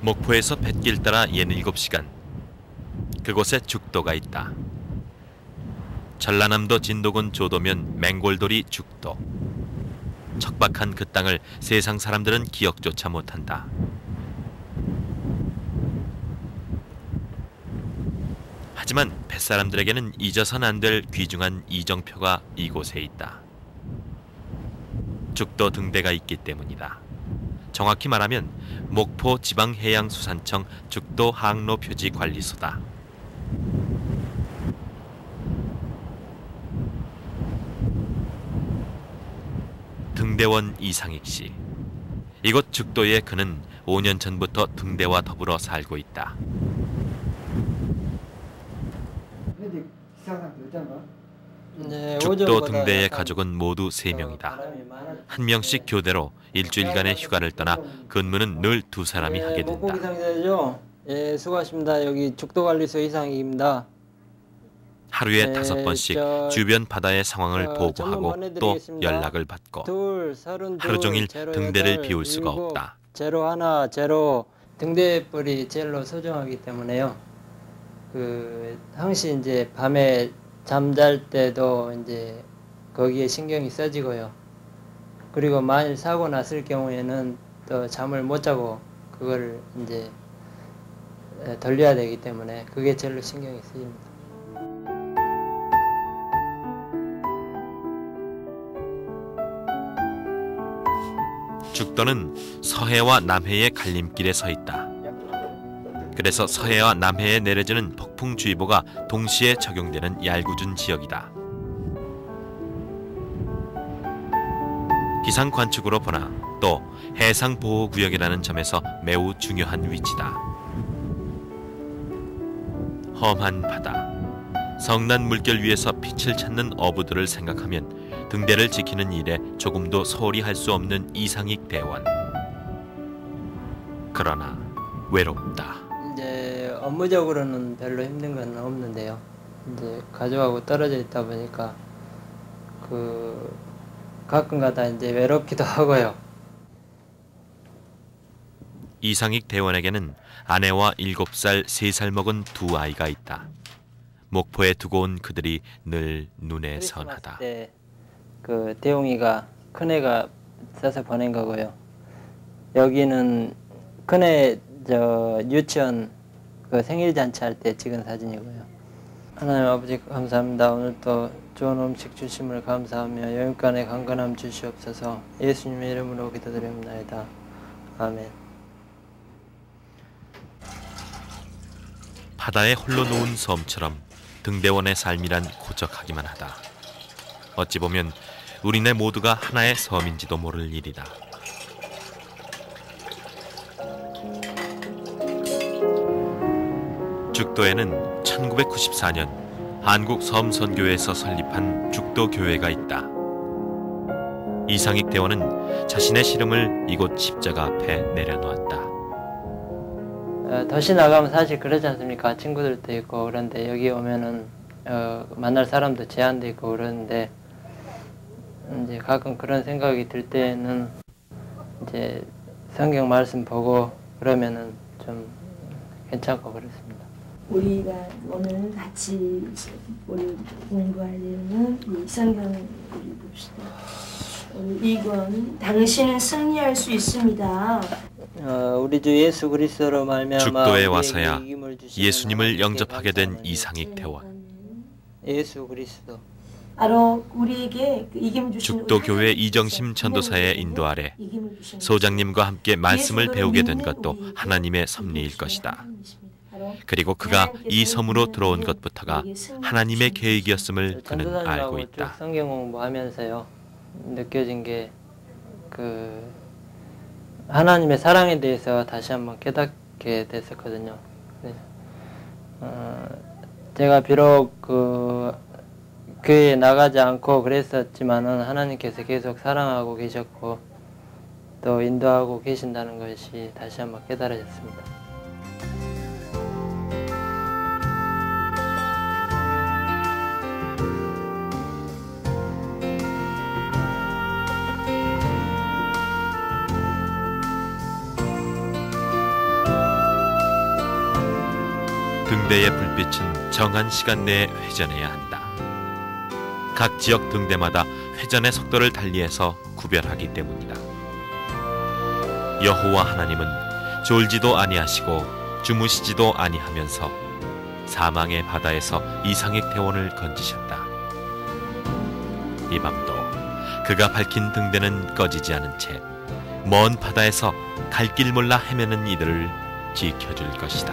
목포에서 뱃길 따라 67시간. 그곳에 죽도가 있다. 전라남도 진도군 조도면 맹골돌이 죽도. 척박한 그 땅을 세상 사람들은 기억조차 못한다. 하지만 뱃사람들에게는 잊어선 안 될 귀중한 이정표가 이곳에 있다. 죽도 등대가 있기 때문이다. 정확히 말하면 목포 지방해양수산청 죽도 항로 표지 관리소다. 등대원 이상익 씨. 이곳 죽도에 그는 5년 전부터 등대와 더불어 살고 있다. 근데 이상한 여자가 네, 죽도 오전보다 등대의 약간 가족은 모두 더 3명이다. 바람이 많을 한 명씩 교대로 일주일간의 휴가를 떠나 근무는 늘 두 사람이 예, 하게 목포 된다. 예, 수고하십니다. 여기 죽도관리소 이상익입니다. 하루에 네, 다섯 번씩 저- 주변 바다의 상황을 어, 보고하고 또. 연락을 받고 둘, 하루 종일 제로 등대를 여덟, 비울 수가 일곱, 없다. 제로 하나, 제로 등대 뿔이 제일로 소중하기 때문에요. 그 항시 이제 밤에 잠잘 때도 이제 거기에 신경이 써지고요. 그리고 만일 사고 났을 경우에는 또 잠을 못 자고 그걸 이제 에, 돌려야 되기 때문에 그게 제일로 신경이 쓰입니다. 죽도는 서해와 남해의 갈림길에 서 있다. 그래서 서해와 남해에 내려지는 폭풍주의보가 동시에 적용되는 얄궂은 지역이다. 기상 관측으로 보나 또 해상 보호 구역이라는 점에서 매우 중요한 위치다. 험한 바다, 성난 물결 위에서 빛을 찾는 어부들을 생각하면 등대를 지키는 일에 조금도 소홀히 할 수 없는 이상익 대원. 그러나 외롭다. 이제 업무적으로는 별로 힘든 건 없는데요. 이제 가족하고 떨어져 있다 보니까 그 가끔가다 이제 외롭기도 하고요. 이상익 대원에게는 아내와 7살, 3살 먹은 두 아이가 있다. 목포에 두고 온 그들이 늘 눈에 선하다. 때그 대웅이가 큰애가 써서 보낸 거고요. 여기는 큰애 저 유치원 그 생일 잔치 할 때 찍은 사진이고요. 하나님 아버지 감사합니다. 오늘 또 좋은 음식 주심을 감사하며 여인간의 강건함 주시옵소서. 예수님의 이름으로 기도드립니다. 아멘. 바다에 홀로 놓은 섬처럼 등대원의 삶이란 고적하기만 하다. 어찌 보면 우리네 모두가 하나의 섬인지도 모를 일이다. 죽도에는 1994년 한국 섬선교회에서 설립한 죽도교회가 있다. 이상익 대원은 자신의 시름을 이곳 십자가 앞에 내려놓았다. 어, 도시 나가면 사실 그러지 않습니까? 친구들도 있고 그런데 여기 오면은 어, 만날 사람도 제한돼 있고 그러는데 이제 가끔 그런 생각이 들 때는 이제 성경 말씀 보고 그러면은 좀 괜찮고 그렇습니다. 우리가 오늘 같이 우리 공부할 일은 이 성경을 우리 봅시다. 이건 당신은 승리할 수 있습니다. 어, 우리 주 예수 그리스도로 말미암아 죽도에 우리에게 와서야 이김을 주시는 예수님을 영접하게 된 이상익 대원. 예수 그리스도 바로 우리에게 그 이김 주신 죽도 교회 이정심 전도사의 인도 아래 소장님과 함께 말씀을 배우게 된 것도 하나님의 섭리일 것이다. 그리고 그가 이 섬으로 들어온 것부터가 하나님의 계획이었음을 그는 알고 쭉 있다. 성경 공부하면서요 느껴진 게 그 하나님의 사랑에 대해서 다시 한번 깨닫게 됐었거든요. 네. 어, 제가 비록 그 교회에 나가지 않고 그랬었지만은 하나님께서 계속 사랑하고 계셨고 또 인도하고 계신다는 것이 다시 한번 깨달아졌습니다. 등대의 불빛은 정한 시간 내에 회전해야 한다. 각 지역 등대마다 회전의 속도를 달리해서 구별하기 때문이다. 여호와 하나님은 졸지도 아니하시고 주무시지도 아니하면서 사망의 바다에서 이상의 태원을 건지셨다. 이 밤도 그가 밝힌 등대는 꺼지지 않은 채 먼 바다에서 갈 길 몰라 헤매는 이들을 지켜줄 것이다.